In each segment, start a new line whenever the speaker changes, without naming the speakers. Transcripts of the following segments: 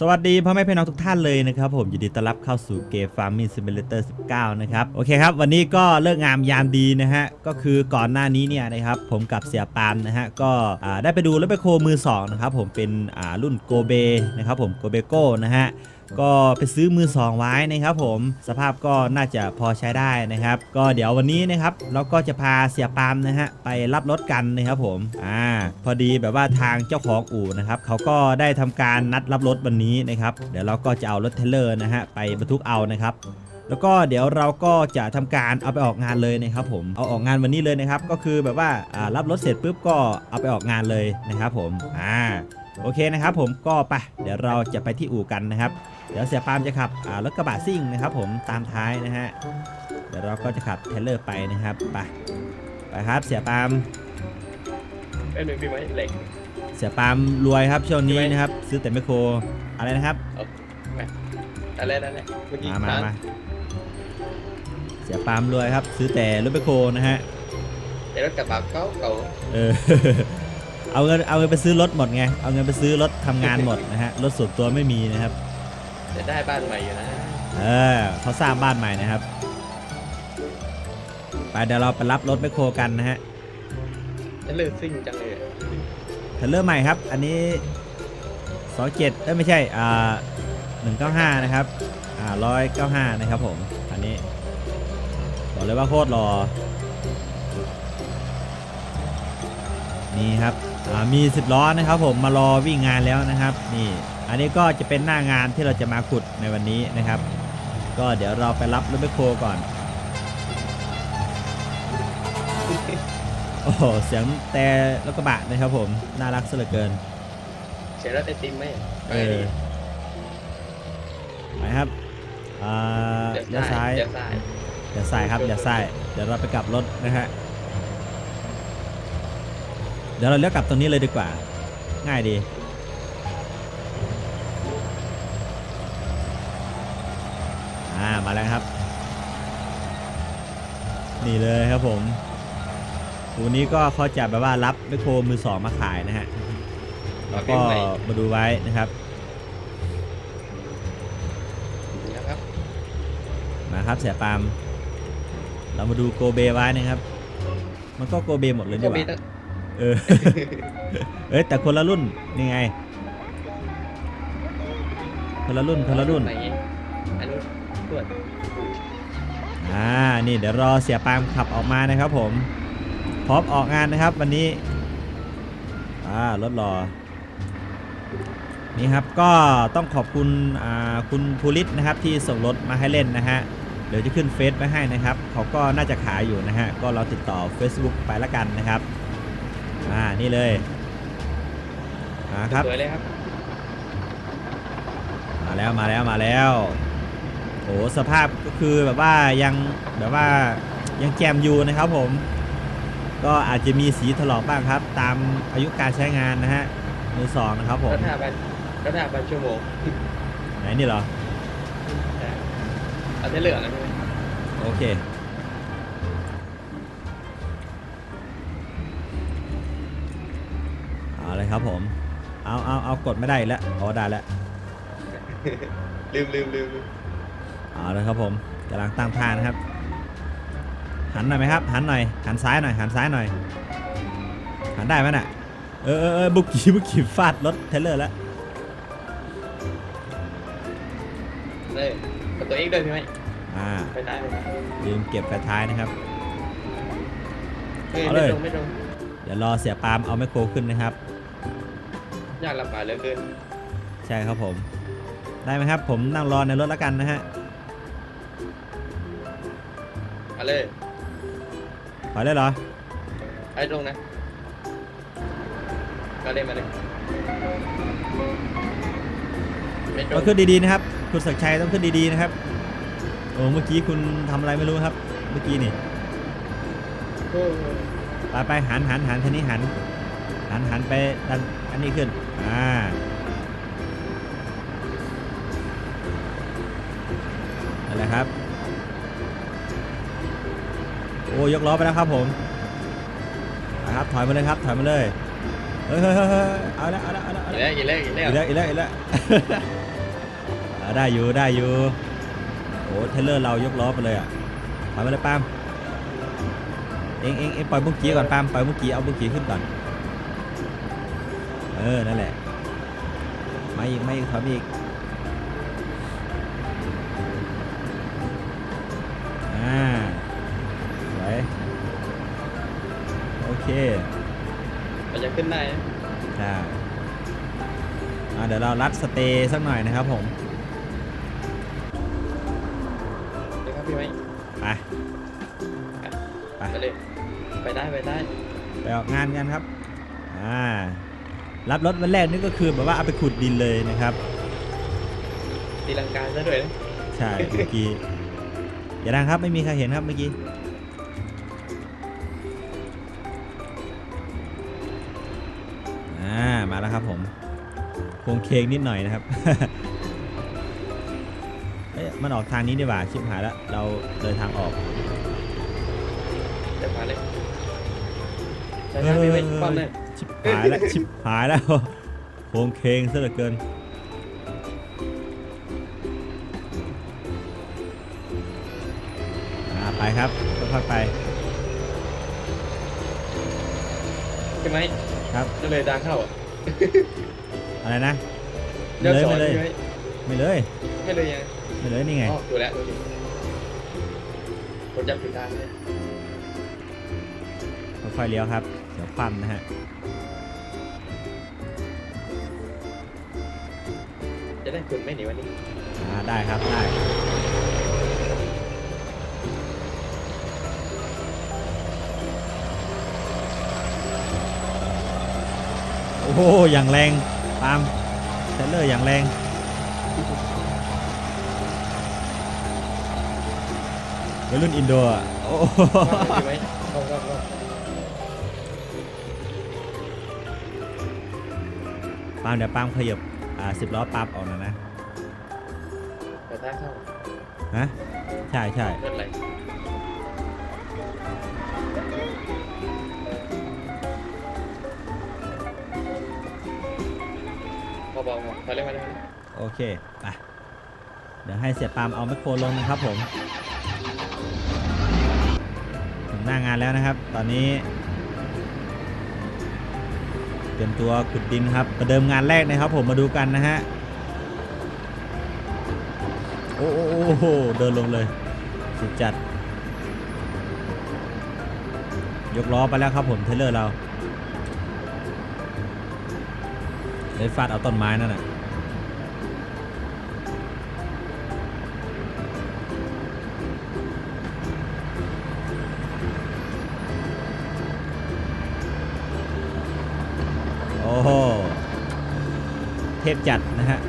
สวัสดีพ่อแม่พี่น้องทุกท่านเลยนะครับผมยินดีต้อนรับเข้าสู่เกม Farming Simulator 19 นะครับ โอเคครับ วันนี้ก็เลิกงามยามดีนะฮะ ก็คือก่อนหน้านี้เนี่ยนะครับผมกับเสียปานนะฮะ ก็ได้ไปดูรถไปโคมือ2นะครับผมเป็นรุ่นโกเบนะครับผมโกเบโก้นะฮะ ก็ไปซื้อมือ2ไว้นะครับผมสภาพก็น่าจะพอใช้ได้นะครับ ก็เดี๋ยววันนี้นะครับเราก็จะพาเสียปามนะฮะไปรับรถกันนะครับผมอ่าพอดีแบบว่าทางเจ้าของอู่นะครับเขาก็ได้ทำการนัดรับรถวันนี้นะครับเดี๋ยวเราก็จะเอารถเทเลอร์นะฮะไปบรรทุกเอานะครับแล้วก็เดี๋ยวเราก็จะทำการเอาไปออกงานเลยนะครับผมเอาออกงานวันนี้เลยนะครับ ก็คือแบบว่าอ่ารับรถเสร็จปุ๊บก็เอาไปออกงานเลยนะครับผมอ่าโอเคนะครับผมก็ไปเดี๋ยวเราจะไปที่อู่กันนะครับ เดี๋ยวเสียปาล์มจะขับอ่ารถกระบะซิ่งนะครับ ผมตามท้ายนะฮะเดี๋ยวเราก็จะขับเทรลเลอร์ไปนะครับไปไปครับเสียปาล์ม
เป็นหนึ่งพี่ไหมเหล็ก
เสียปาล์มรวยครับช่วงนี้นะครับ ซื้อแต่ไมคโครอะไรนะครับ
อะไรนั่นแหละเมื่อกี้
มามา
ค้าง
มาเสียปาล์มรวยครับ ซื้อแต่รถไมคโครนะฮะ
แต่รถกระบะเก่าเก่า
เออเอาเงินเอาเงินไปซื้อรถหมดไงเอาเงินไปซื้อรถทำงานหมดนะฮะรถส่วนตัวไม่มีนะครับ
จะได้บ้านใหม่อยู่นะ
เออเขาสร้างบ้านใหม่นะครับ ไปเดี๋ยวเราไปรับรถไมคโครกันนะฮะ
จะเลิกซิ่งจังเลยอะ
เทรลเลอร์ใหม่ครับ อันนี้27เอ้ยไม่ใช่ อ่า195นะครับ อ่า195นะครับผม อันนี้บอกเลยว่าโคตรรอ นี่ครับ อ่ามี10ล้อนะครับผมมารอวิ่งงานแล้วนะครับ นี่ อันนี้ก็จะเป็นหน้างานที่เราจะมาขุดในวันนี้นะครับ ก็เดี๋ยวเราไปรับรถแมคโครก่อน โอ้โหเสียงแต่รถกระบะนะครับผม น่ารักซะเหลือเกิน
เสียรถไอติมไหม
เออไปครับอ่า
เดี๋ยว
เลี้ยวซ้าย
เดี๋ยวซ้าย
เดี๋ยวซ้ายครับเดี๋ยวซ้ายเดี๋ยวเราไปกลับรถนะฮะเดี๋ยวเราเลี้ยวกลับตรงนี้เลยดีกว่า ง่ายดี อ่า มาแล้วครับ นี่เลยครับผมตัวนี้ก็เขาจะแบบว่ารับไมคโครมือสองมาขายนะฮะแล้วก็มาดูไว้นะครับ
นะครับ
มาครับเสียปาล์มเรามาดูโกเบไว้นะครับ มันก็โกเบหมดเลยดี
ก็
ก
มี
ว่า
ตั้ง
เออเอ้ยแต่คนละรุ่นนี่ไงคนละรุ่นคนละรุ่น
ไหนอันนู้น ตรวจ
อ่า นี่เดี๋ยวรอเสียปาล์มขับออกมานะครับผม พร้อมออกงานนะครับวันนี้ อ่ารถรอ นี่ครับก็ต้องขอบคุณอ่าคุณภูริศนะครับที่ส่งรถมาให้เล่นนะฮะ เดี๋ยวจะขึ้นเฟซไว้ให้นะครับ เขาก็น่าจะขายอยู่นะฮะ ก็เราติดต่อ Facebook ไปละกันนะครับ อ่า นี่เลย อ่าครับ
สวยเลยครับ
มาแล้วมาแล้วมาแล้ว โอ้สภาพก็คือแบบว่ายังแบบว่ายังแจมอยู่นะครับผม ก็อาจจะมีสีถลอกบ้างครับ ตามอายุการใช้งานนะฮะมือสองนะครับผม
รถห้าพันรถห้าพันชั่วโมง
ไหนนี่เหรอ
เอาที่เหลือนะพี่ไหม
โอเคเอาเลยครับผม เอาเอาเอากดไม่ได้อีกแล้วอ๋อได้แล้ว
ลืมลืมลืมลืม
เอาเลยครับผมกำลังตั้งท่านะครับ หันหน่อยไหมครับ หันหน่อย หันซ้ายหน่อย หันซ้ายหน่อย หันได้ไหมน่ะ เออเออเออบุกขี่บุกขี่ฟาดรถเทรลเลอร์แล้ว
เลยกับตัวเองด้วยพี่ไหม
อ่า
ไปได้ไปได้
ลืมเก็บไฟท้ายนะครับ
เฮ้ย
เอา
ไม่
เลย
ตรงไม่ตรง
เดี๋ยวรอเสียปาล์มเอาแมคโครขึ้นนะครับ
ยากลำบากเหลือเกิน
ใช่ครับผม ได้ไหมครับ ผมนั่งรอในรถแล้วกันนะฮะ
เอาเลย
ขอได้เหรอ
ไอ้ตรงนะมาเลยมาเลยไม่ตร
ต้อง
ง
ขึ้นดีๆนะครับ คุณศักดิ์ชัยต้องขึ้นดีๆนะครับโอ้เมื่อกี้คุณทำอะไรไม่รู้ครับ เมื่อกี้นี่
โอ้
ไปไปหันหันหันทีนี้หัน หันหันไปดันอันนี้ขึ้นอ่าอะไรครับโอ้ยกล้อไปแล้วครับผมนะครับถอยมาเลยครับถอยมาเลยเฮ้ยเฮ้ยเฮ้ยเฮ้ยเอาละเอาละเอาละเอา
อี
ละ
กแล้วอีกแล้วอีกแล้ว
อีกแล้วอีกแล้วอีกแล้วอะได้อยู่ได้อยู่โอ้เทรลเลอร์เรายกล้อไปเลยอะถอยไปเลยปาล์มเองเองเองปล่อยบุ้งกี้ก่อนปาล์มปล่อยบุ้งกี้เอาบุ้งกี้ขึ้นก่อนเออนั่นแหละมาอีกมาอีกถอยมาอีกอ่า เค
มันจะขึ้นได้นะ
ใช่อ่าเดี๋ยวเรารัดสเตย์สักหน่อยนะครับผม
เดี๋ยวครับพี่ไว้
ไปไป
ไปเลยไปได้ไปได้
ไปออกงานกันครับอ่ารับรถวันแรกนี่ก็คือแบบว่าเอาไปขุดดินเลยนะครับ
ตีลังกาซะด้วยนะ
ใช่เมื่อกี้อย่าดังครับไม่มีใครเห็นครับเมื่อกี้ แล้วครับผมโครงเคงนิดหน่อยนะครับเอ๊ะมันออกทางนี้ดีกว่าชิบหายแล้วเราเลยทางออก
เดี๋ยวมาเลยใช่ครับพี่ไว้ความเลย
ชิบหายแล้วชิบหายแล้วโครงเคงซะเหลือเกิน อ่าไปครับค่อยๆไป
ใช่ไหม
ครับ
ก็เลยดังเข้าอะ
อะไรนะ
เดี๋ยว
เลย
สอน
ไม่เลย
พี่ไว้
ไม่เลย
ไม่เลยยัง
ไม่เลยนี่ไง
อ๋อดูแล้วดูดิผมจำผิดทางเลย
ค่อยๆเลี้ยวครับเดี๋ยวคว่ำนะฮะ
จะได้คุณไหม่หนีวันนี้
อ่าได้ครับได้ อ้โหอย่างแรงตามเทรลเลอร์อย่างแรงวัยรุ่นอินโดอะโอ้โห
พี่ไว้เข้าเข้าเข้า
ปาล์มเดี๋ยวปาล์มขยับอ่าสิบล้อปาล์มออกหนะนะ
ไปทางเข้า
ฮะใช่ใช่
เกิดอะไร บาๆหมดไปเลยไปเลย
โอเคไปเดี๋ยวให้เสียปามเอาแมคโครลงนะครับผม ถึงหน้างานแล้วนะครับ ตอนนี้ เตรียมตัวขุดดินครับประเดิมงานแรกนะครับผมมาดูกันนะฮะโอ้โหเดินลงเลยสุดจัด ยกล้อไปแล้วครับผมเทเลอร์เรา เลยฟาดเอาต้นไม้นั่นน่ะโอ้โหเทพจัดนะฮะ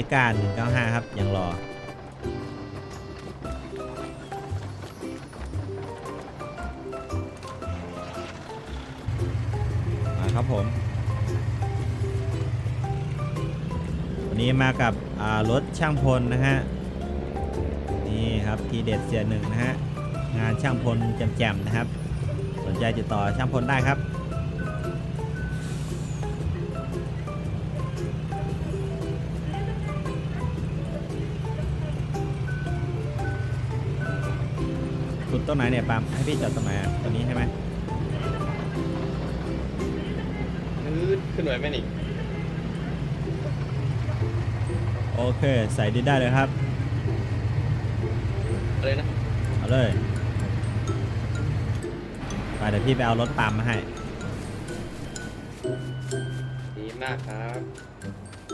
อร์ครับเก้า195 ครับ ยังรอ มาครับผม วันนี้มากับรถช่างพลนะฮะ นี่ครับทีเด็ดเสียหนึ่งนะฮะ งานช่างพลแจ่มๆนะครับ สนใจติดต่อช่างพลได้ครับ ขุดตรงไหนเนี่ยปาล์มให้พี่จอดตรงไหนอะตรงนี้ใช่ไหม
ขึ้นขึ้นหน่อยไหมนี่
โอเค ใส่ดินได้เลยครับ
อะไรนะ
เอาเลยไปเดี๋ยวพี่ไปเอารถปาล์มมาให้
ดีมากครับ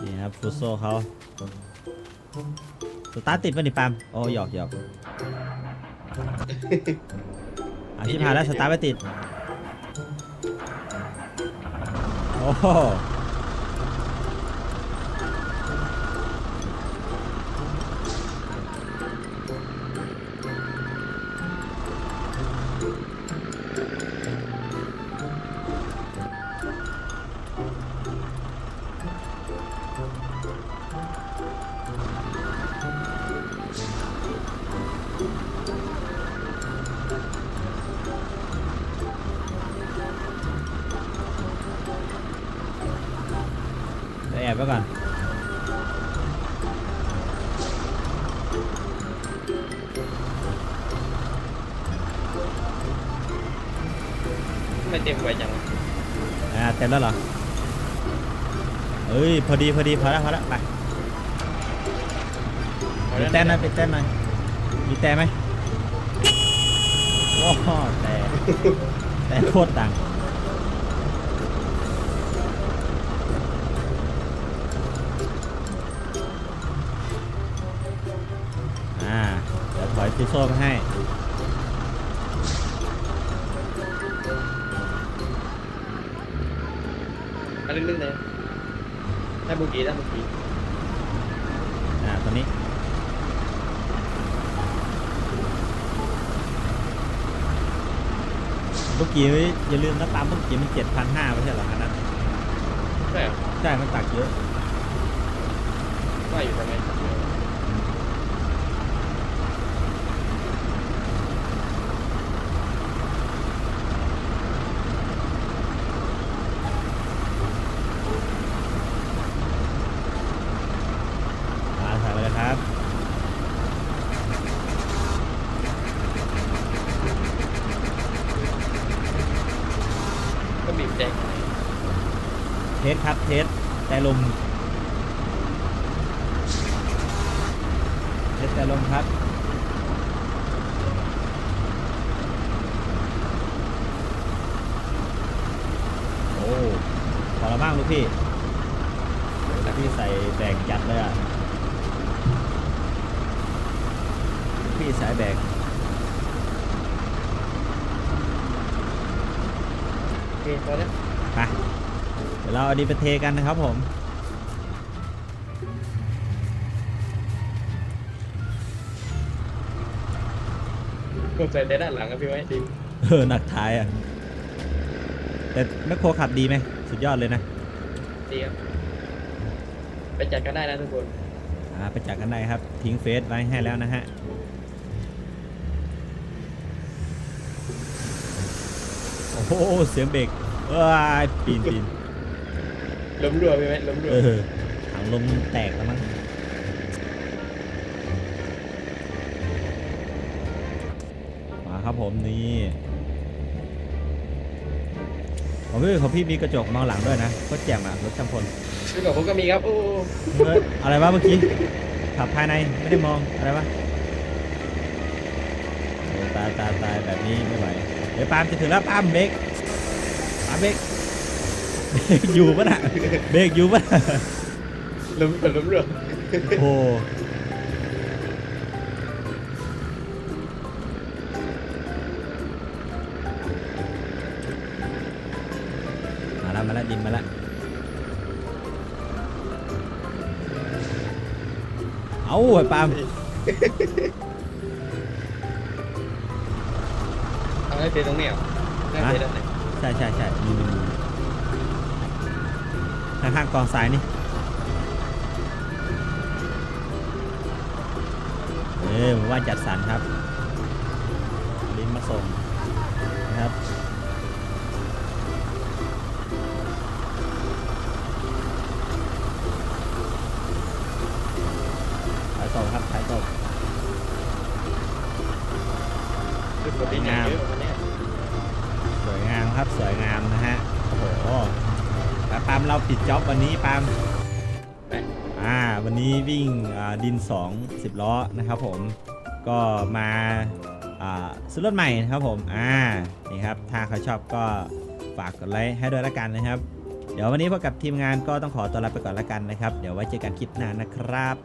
นี่ครับฟุตโซเขาสตาร์ทติดป่ะนี่ปาล์มโอ้หยอกหยอก อาชิพายแล้วสตาร์ทไปติด โอ้โห
เต็มไวจังวะ
อ่าเต็มแล้วเหรอเอ้ยพอดีพอดีพอแล้วพอแล้วไปมีแต้นหน่อยเป็นแต้นหน่อยมีแต่ไหมโอ้โหแต่แต่โคตรดังอ่าเดี๋ยวถอยซิโซ่มาให้
มาเรื่อยๆเลยได้บุกี้ได้บุกี้
อ่าตัวนี้เมื่อกี้อย่าลืมนะตามเมื่อกี้มันเจ็ดพันห้าไม่ใช่เหรออันนั้น
ใช่เหรอ
ใช่มันตักเยอะ
ว่าอยู่ทำไม
มาใส่ไปเลยครับ
ก็บีบแจ้ง
เทส ครับเทสแต่ลมเทสแต่ลมครับโอ้พอละบ้างลูกพี่ลูกพี่ใส่แบกจัดเลยอะลูกพี่สายแบก
โอเคพอแล้ว
เดี๋ยวเราเอาดีไปเทกันนะครับผม
กดใส่แต่ด้านหลังครับพี่ไว้ดี
เออหนักท้ายอะ แต่แมคโครขับดีไหม สุดยอดเลยนะ
ดีครับไปจัดกันได้นะทุกคน
อ่าไปจัดกันได้ครับ ทิ้งเฟซไว้ให้แล้วนะฮะ โอ้โหเสียงเบรกว้ายปีนปีน
ล้มรัวพี่ไว้ล้มรัว
เออถังลมแตกแล้วมั้งมาครับผมนี่ของพี่ของพี่มีกระจกมองหลังด้วยนะก็แจ่มอะรถจำพล
พี่กับผมก็มีครับโอ้
เฮ้ยอะไรวะเมื่อกี้ขับภายในไม่ได้มองอะไรวะโอ้ตายตายตายแบบนี้ไม่ไหวเดี๋ยวปาล์มจะถึงแล้วปาล์มเบรกปาล์มเบรกเบรก อยู่ปะน่ะเบรกอยู่ปะน่ะ
ล้มล้มรัว
โอ้มาแล้วมาแล้วดินมาแล้วเอาไอ้ปาล์ม
เอาให้เทตรงนี้เหรอให้เทด้านไหน
ใช่ใช่ใช่นี่นี่นี่ ข้างๆกองทรายนี่เออผมว่าจัดสรรครับ ลิ้นมาส่งนะครับขายตกครับขายตก
คือปกติงานเยอะวันเนี้ย
สวยงามครับสวยงามนะฮะโอ้โห แต่ปาล์มเราปิดจ็อบวันนี้ปาล์มอ่าวันนี้วิ่งดิน2 10ล้อนะครับผมก็มาอ่าซื้อรถใหม่นะครับผมอ่านี่ครับถ้าเขาชอบก็ฝากกดไลค์ให้ด้วยละกันนะครับ เดี๋ยววันนี้พบกับทีมงานก็ต้องขอตัวลาไปก่อนละกันนะครับ เดี๋ยวไว้เจอกันคลิปหน้านะครับ